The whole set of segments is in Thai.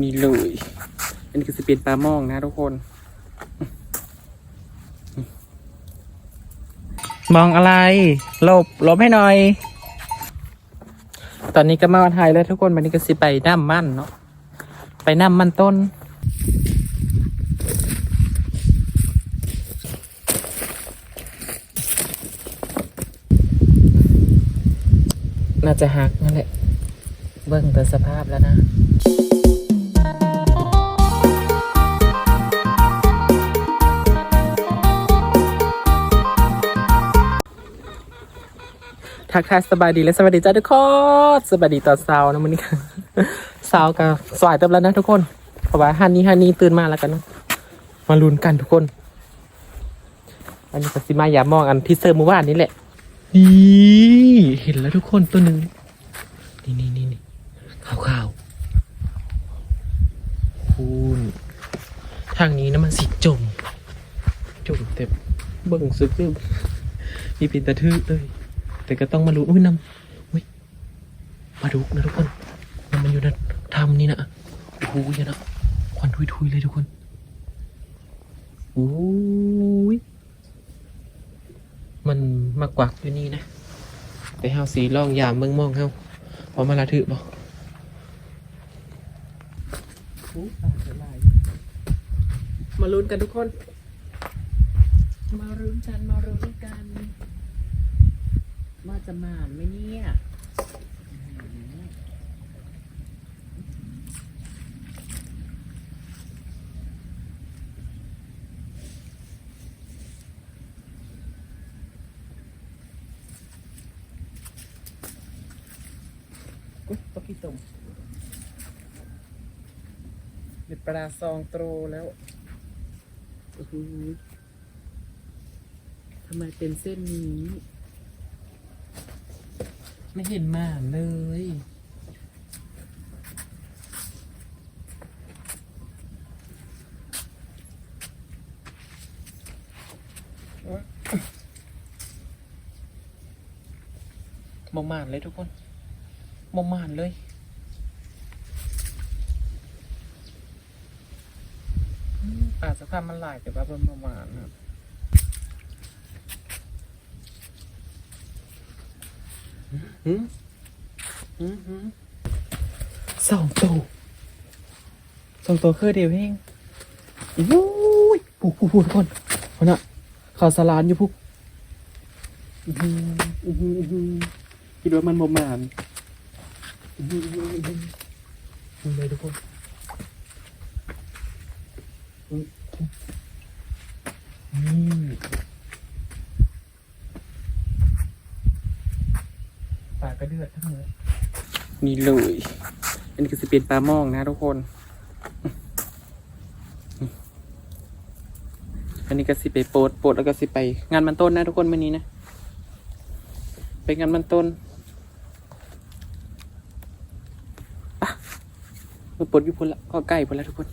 นี่เลย อันนี้คือสเปนปลาหมองนะทุกคน มองอะไรหลบหลบให้หน่อย ตอนนี้ก็มาวันไทยแล้วทุกคนวันนี้ก็สิไปน้ำมันเนาะ ไปน้ำมันต้นน่าจะหักนั่นแหละ เบิ่งแต่สภาพแล้วนะทักทายสบายดีและสวัสดีจ้าทุกคนสวัสดีตอนเช้านะมื้อนี้ค่ะเช้ากับสายเต็มแล้วนะทุกคนเพราะว่าฮันนี่ฮันนี่ตื่นมาแล้วกันเนาะมาลุ้นกันทุกคน อันนี้ก็สิมาอย่ามองอันที่เซอร์เมื่อวานนี้แหละนี่เห็นแล้วทุกคนตัวหนึ่งนี่นี่นี่ ขาวขาวคุณทางนี้นะมันสีจม จมแต่เบิ่งซึกเริ่มมีเป็นตะทึกเลย แต่ก็ต้องมารู้อุ้ยนำอุ้ยมาดูนะทุกคนมันมันอยู่นะทำนี่นะโอ้โหยนะควันทุยๆเลยทุกคนโอ้ยมันมากวักอยู่นี่นะ แต่เฮาสีล่องยามเมืองมองเฮาพอมาละถือบ่ มาลุ้นกันทุกคน มาลุ้นกันมาลุ้นกันว่าจะมาไหมเนี่ยอุ๊ยปลากี่ตุ่ม เด็ดปลาซองโตรแล้วโอ้โหทำไมเป็นเส้นนี้ ไม่เห็นหมาเลย มองมานเลยทุกคน มองมานเลย อืมอาจจะทำมันหลายแต่ว่าเป็นมองมานครับหืมหืมหืมสองตัวสองตัวคือเดียวเองอู้ยผูกผูกผูกทุกคนคนน่ะข่าวสารอยู่พุกอื้อหืออื้อหืออื้อหือคิดว่ามันบ่มานอื้อหืออื้อหืออื้อหือนี่เลยทุกคนอื้อนี่ ปลากระเดือดทั้งหมดนี่เลย อันนี้คือสเป็นปลาหมองนะทุกคน อันนี้ก็สิไปโปดโปดแล้วก็สิไป งานมันต้นนะทุกคนวันนี้นะ ไปงานมันต้นปะมาปดอยู่พุ่นละก็ใกล้พุ่นละทุกคน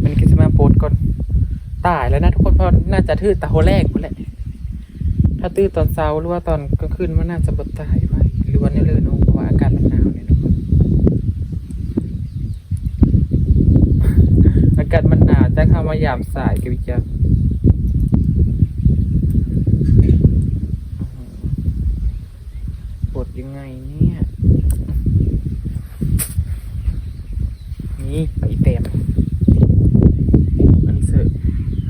อันนี้ก็จะมาโปดก่อน ตายแล้วนะทุกคนเพราะน่าจะทื่อตาโหแรกหมดแหละ ถ้าตื้อตอนเช้าหรือว่าตอนกลางคืนมันน่าจะบดตายไปหรือว่าเนี่ยเลยเนอะเพราะว่าอากาศมันหนาวเนี่ยทุกคนอากาศมันหนาวจะเข้ามายามสายกับวิจารณ์ปวดยังไงเนี่ย นี่ไปเต็มอันนี้เสือ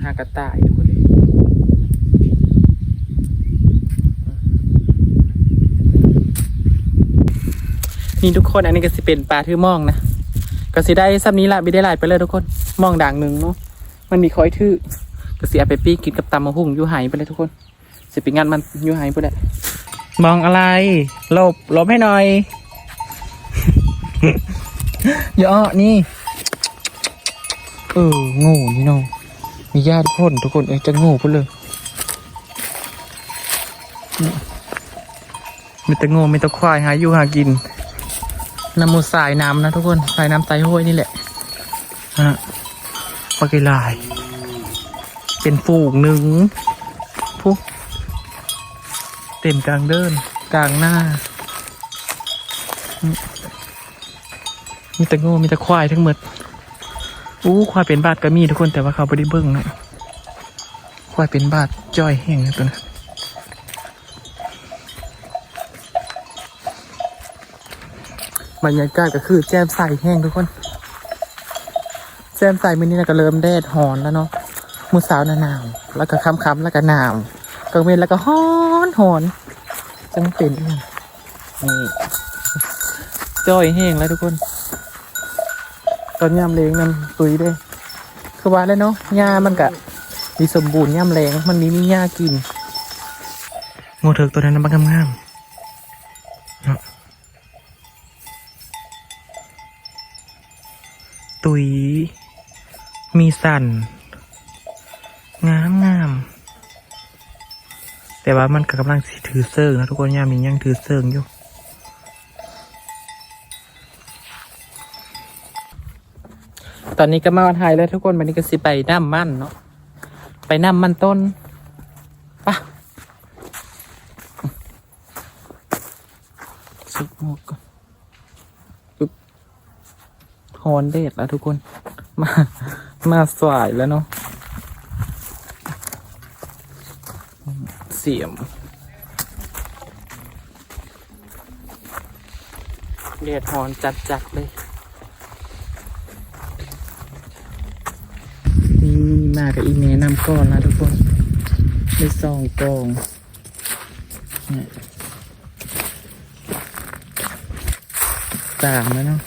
ห้ากระต่ายทุกคนเลย นี่ทุกคนอันนี้ก็สิเป็นปลาทื่อมองนะก็สิได้ซ้ำนี้ละไม่ได้หลายไปเลยทุกคนมองด่างหนึ่งเนาะมันมีคอยทื่อก็สิเอาไปปี้กินกับตำมะฮุ่งยูไหไปเลยทุกคนสิไปงานมันยูไหไปเลยมองอะไรหลบหลบให้หน่อยอย่อ้อนี่เออโง่นี่เนาะมีญาติพ่นทุกคนเอ้จะโง่พ่นเลยมีแต่โง่มีแต่ควายหาอยู่หากิน น้ำมูสายน้ำนะทุกคนสายน้ำไตห้วยนี่แหละฮะปลาไกลาย เป็นฝูงหนึ่งพวกเต็มกลางเดิน กลางหน้า มีแต่โง่มีแต่ควายทั้งหมดอู้ควายเป็นบาทก็มีทุกคนแต่ว่าเขาไม่ได้เบิ้งนะควายเป็นบาทจ้อยแห้งนะตัวนั้น บรรยากาศก็คือแจ่มใสแห้งทุกคน แจ่มใสมื้อนี้นะก็เริ่มแดดหอนแล้วเนาะมื้อเช้าน่ะหนาวแล้วก็ค่ำๆแล้วก็หนาวกลางเวนแล้วก็ฮ้อนหอนจังเป็นนี่จ้อยแห้งแล้วทุกคน ตอนย่ำเลงนั่นตุยด้คือว่าแล้วเนาะหญ้ามันก็มีสมบูรณ์ย่ำแรงมันมีมีหญ้ากินงูเถิกตัวนั้นมันงามๆเนาะ ตุย มีสันงามงาม แต่ว่ามันกำลังสิถือเซิงนะทุกคนย่ามียังถือเซิงอยู่ตอนนี้ก็มาวันไทยแล้วทุกคนวันนี้ก็สิไปน้ำมันเนาะไปน้ำมันต้นปะสุกหมวกก่อนปึ๊บฮ อนเดดแล้วทุกคน มา มาสายแล้วเนาะเสียมเดดฮอนจัดๆเลย นี่มากับอีเมนำก้อนนะทุกคนได้สองกองเนี่ยต่างแล้วเนาะ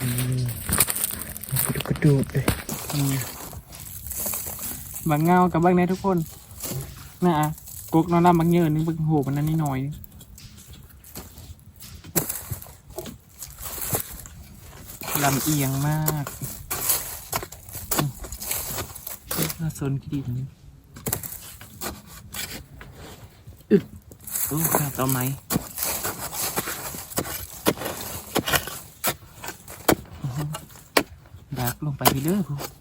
อืมกระ ดูดเลยบางเงากับบางในทุกคนนะอะกุกนอนน้ำบางเยอะนึงบางโหมันนั่นนิดหน่อยลำเอียงมากอืมน่าสนกินอึดโอ้ข้าต่อไหมอื้อหือดักลง ไปเด้อผู้อื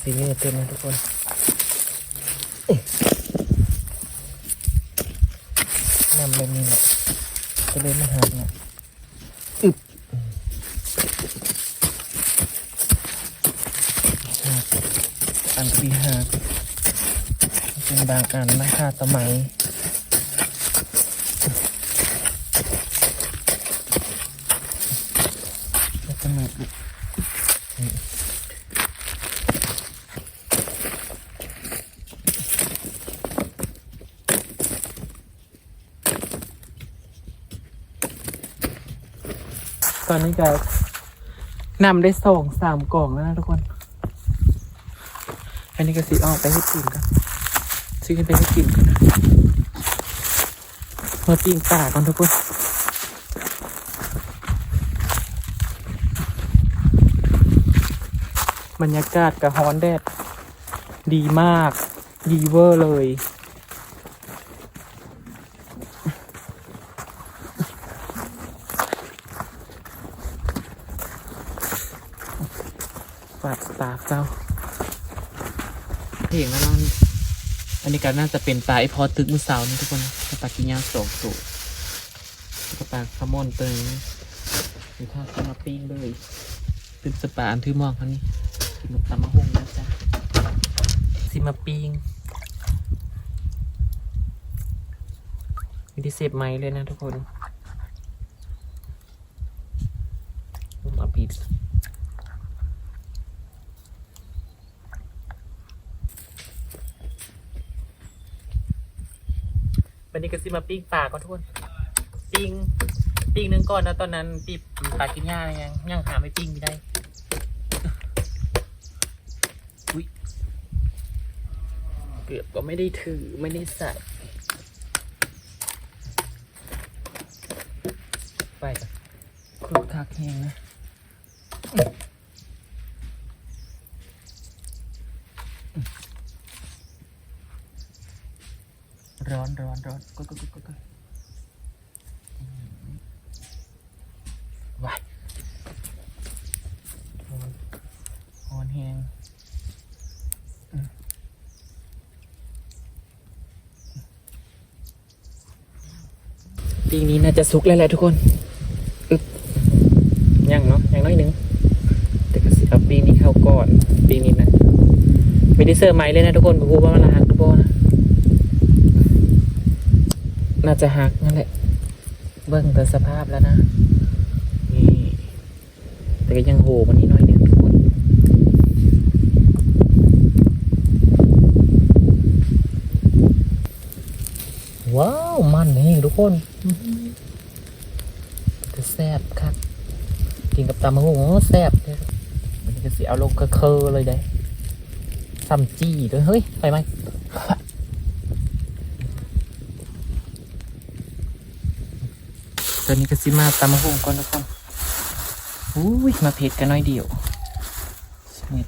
สีนี่เต็มเลยทุกคนนำแบบนี้แหละก็เลยมาหาเนี่ยอึบอันที่หาเป็นบางอันนะคะสมัยแล้วก็มาอึบ ต อนนี้ก็นำได้สองสามกล่องแล้วนะทุกคนไปอันนี้ก็สีออกไปให้กินกันซื้อกันไปให้กินกันนะมาปิ้งป่าก่อนทุกคนบรรยากาศกับฮ้อนแดด ดีมาก ดีเวอร์เลย ฝาดตากเจ้าเห็นแล้วนั่นอันนี้ก็น่าจะเป็นปลาไอพอตึกมือเสานี่ทุกคนปลากินยาสองตัวแล้วก็ปลาคาร์มอนตัวนึงหรือถ้าจะมาปิ้งเลยเป็นสปาอันทื่อมองเขานี่กินกับตำมะฮุ่งนะจ๊ะสิมาปิ้งมีที่เสียบไม้เลยนะทุกคนมาปิด วันนี้ก็สิมาปิ้งปลาก็ทุกคนปิ้งปิ้งหนึงก่อนนะตอนนั้นปีปลากินหญ้ายังย่างหาไม่ปิ้งไม่ได้อุ้ยเกือบก็ไม่ได้ถือไม่ได้ใส่ไปคลุกคักแห้งนะร้อน ร้อนร้อนก็ก็ก็ก็ก็อืมว้ายอนร้อนแหงปีนี้น่าจะสุกแล้วแหละทุกคนยังเนาะยังน้อยหนึ่งแต่ก็สิเอาปีนี้เข้าก่อน ปีนี้นะไม่ได้เสิร์ฟไม้เลยนะทุกคนพูดว่ามันหักทุกคนนะ น่าจะหักนั่นแหละ เบิ่งแต่สภาพแล้วนะนี่แต่ก็ยังโหมันนี้น้อยนึ่งทุกคนว้าว มันเองทุกคนจะแซ่บครับกินกับตำมะฮุ่งแซ่บเลยมันจะเสียเอาลงเคอเลยได้ซัมจี้ด้วยเฮ้ย ไปไหม ต อนนี้ก็สิมาตำมะฮุ่งก่อนทุกคนอุ้ยมาเผ็ดกันน้อยเดียวเม็ด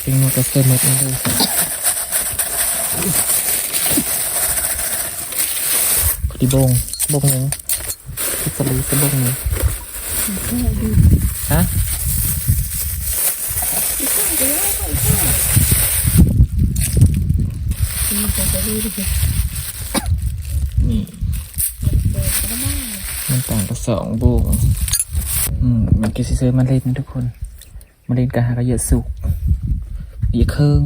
เป็นหมดก็เส้นเม็ดมาเลยพอดีบงบงหนึ่งพิซาลีก็บงหนึ่งฮะ นี่มันต่างกับสองโบงอืมมันกิซิเซอร์มาเล่นทุกคนมาเล่นกันหากระเยอะสุกเยอะเคิง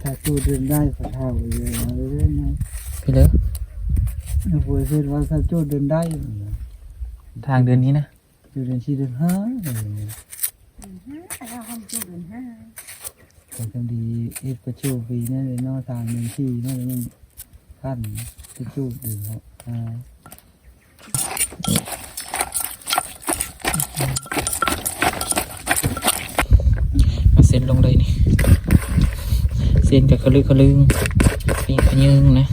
ถ้าจูเดินได้ก็เท่าเลยนะเรื่อยๆนะพี่เลยเราพูดเสร็จว่าถ้าจูเดินได้ ทางเดินนี้นะ จูเดินชีเดินห้าแต่ก็ดีเอ็ดประจูปีนั่นเลยนอกทางหนึ่งที่นั่นเลยมันขั้นประจูดินหกอ่าเอาเส้นลงเลยนี่เส้นกับขลึกขลึงปีกขยึงนะ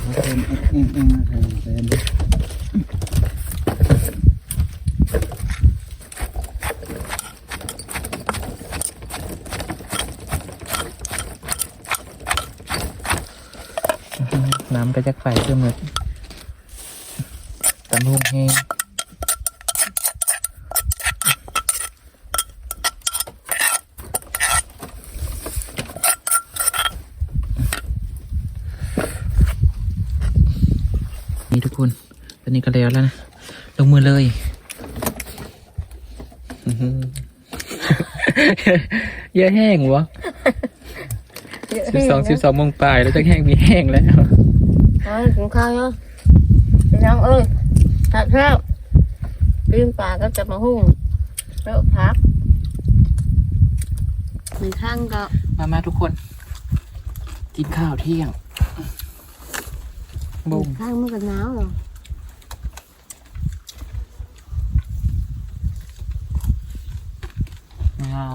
เขาเป็นเองเองนะเป็น เป็นน้ำก็จะไฟเพิ่มเลยตำลุงแห้งนี่ทุกคนตอนนี้ก็แล้วแล้วนะ ลงมือเลยเยอะแห้งวะสิบสองสิบสองโมงปลายแล้วจะแห้งมีแห้งแล้ว เอ้ยกินข้าวยังพี่น้องเอ้ยผัดข้าวปิ้งปลาก็จะมาหุ่งแล้วพักหนึ่งข้างก็มามาทุกคน กินข้าวเที่ยงบุ้งข้างมันก็หนาวหรอหนาว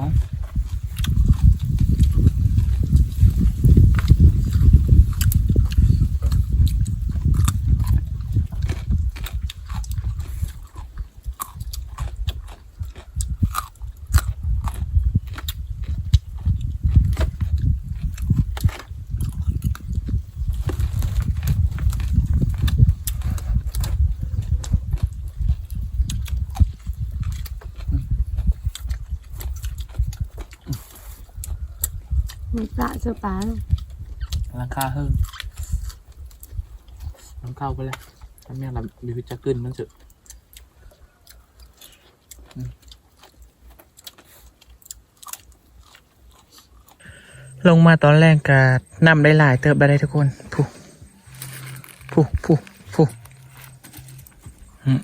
มันปลาเสื้อปลาหลังคาเฮิงหลังคาไปแล้วทำแม่งเรามีวิจักขึ้นมันสุดลงมาตอนแรกก็นำได้หลายเติบได้ทุกคนผู้ผู้ผู้ผู้อืม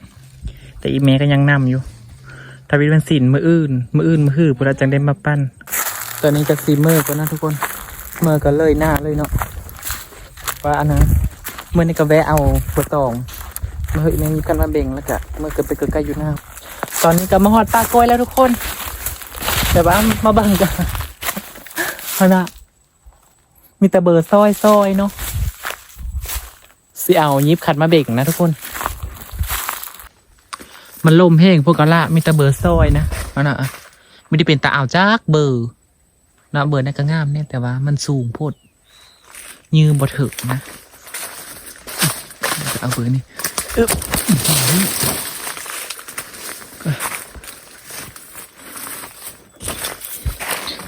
แต่อีเมก็ยังนำอยู่ทวิตเป็นสินมืออื่น มืออื่นมือหื้อพวกเราจังได้มาปั้น ตอนนี้จะซีเมอร์ก็นะทุกคนเมื่อก็เลยหน้าเลยเนาะว่าอันนั้นเมื่อนี้ก็แวะเอาหัวตองเมื่อนี้กันมาเบ่งแล้วก็เมื่อก็ไปใกล้ๆอยู่หน้า ตอนนี้ก็มาหอดปลากล้วยแล้วทุกคน แต่ว่ามาบังกันเพราะนะมีแต่เบอร์ซอยซอยเนาะสิเอายิบขัดมาเบ่งนะทุกคน มันลมแห้งพวกกะละมีแต่เบอร์ซอยนะเอานะไม่ได้เป็นตาเอาวจากเบอร์ นะเบอร์นั่นก็งามเนี่ยแต่ว่ามันสูงโพดยืมบ่ถึกนะจะเอาเบอร์นี่อึ๊บ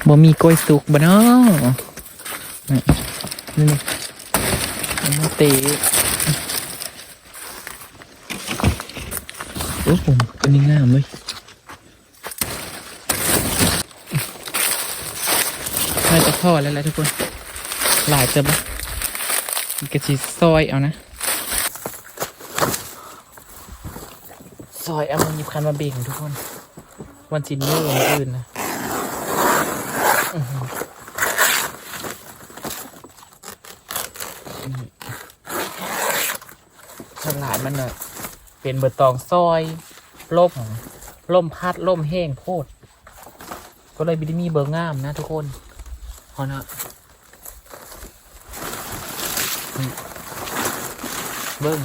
บ่มีกล้วยสุกบ่เนาะนี่นี่มาเตะโอ้โหตัวนี้งามเลย น่าจะพอ แล้วทุกคน หลายจะบะกระชีซอยเอานะ ซอยเอามันหยิบคันมาเบ่งทุกคน วันจินเนอร์วันอื่นนะฉลาดมันเนอะเป็นเบอร์ตองซอยล่มล่มพัดล่มแห้งโพด ก็เลยบิไดมีเบอร์งามนะทุกคน อนะอืมเบิ้ง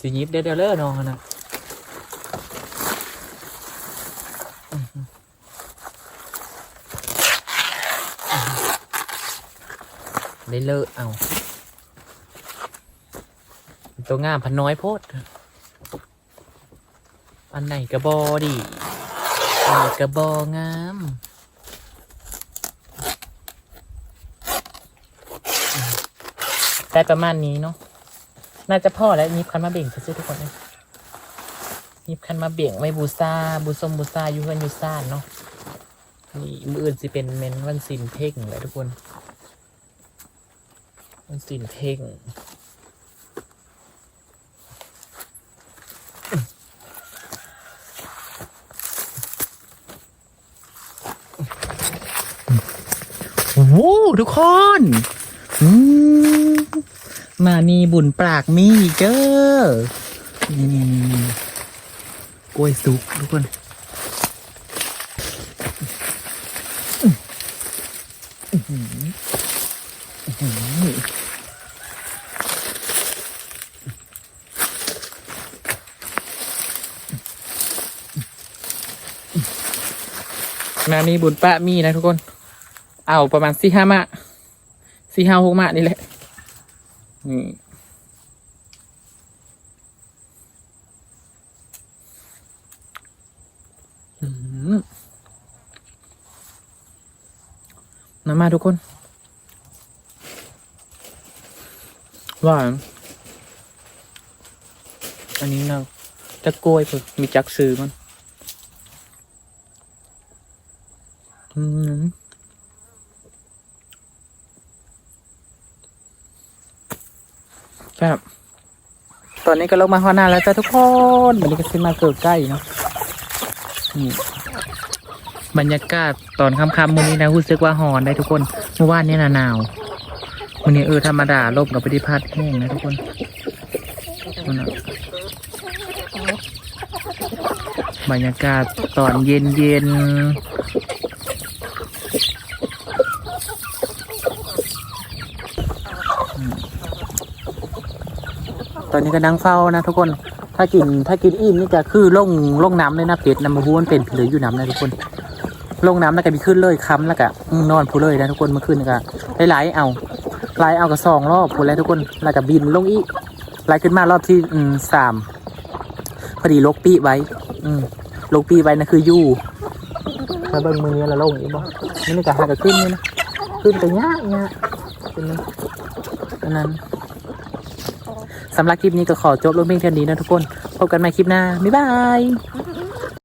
สียิบเดี๋ยวเดเลิกนอนนะได้เลิกเอาตัวงามพันน้อยโพด อันไหนกระบอดีอันกระบอกาม ได้ประมาณนี้เนาะน่าจะพอแล้วยิบคันมาเบ่งซื้อทุกคนเลยยิบคันมาเบ่งไว้บูซาบูซมบูซายูเพื่อนยูซ่านเนาะนี่มืออื่นสิเป็นเมนวันสินเพ่งเลยทุกคนวันสินเพ่งโอ้ทุกคน อืม มานี่บุญปรากมีเจอนี่กล้วยสุกทุกคนมานี่บุญปะมีนะทุกคน เอาประมาณสี่ห้ามะสี่ห้าหกมะนี่แหละ นี่อืมน้ำมาทุกคน หวาน อันนี้เราจะกล้วยเพิ่งมีจักซื้อมัน อืม ครับ ตอนนี้ก็ลงมาฮอนาแล้วจ้ะทุกคนวันนี้ก็ขึ้นมาเกิดใกล้เนาะนี่บรรยากาศตอนค่ำๆมื้อนี้นะรู้สึกว่าหอนได้ทุกคนเมื่อวานเนี่ยนะหนาววันนี้เออธรรมดาลบกับปฏิพัฒน์แห้งนะทุกคนนบรรยากาศตอนเย็นเย็นๆ ตอนนี้ก็นั่งเฝ้านะทุกคน ถ้ากินถ้ากินอิ่มนี่จะคือลงลงน้ำเลยนะเป็ดน้ำมันพูมันเป็นเหลืออยู่น้ำนะทุกคนลงน้ำแล้วก็มีขึ้นเลยค้ำแล้วก็นอนพูเลยนะทุกคนเมื่อคืนนี่ก็ไหลเอาไหลเอากับสองรอบพูแล้วทุกคนแล้วก็บินลงอีกไหลขึ้นมารอบที่สามพอดีลกปีไว้ อืลกปีไว้นะคือยู่มาเบิ่งมือนี้แล้วลงอีกบ่นี่นี่ก็หากับขึ้นนี่นะขึ้นไปยากยากขึ้นนะอันนั้น สำหรับคลิปนี้ก็ขอจบลงเพียงเท่านี้นะทุกคน พบกันใหม่คลิปหน้า บ๊ายบาย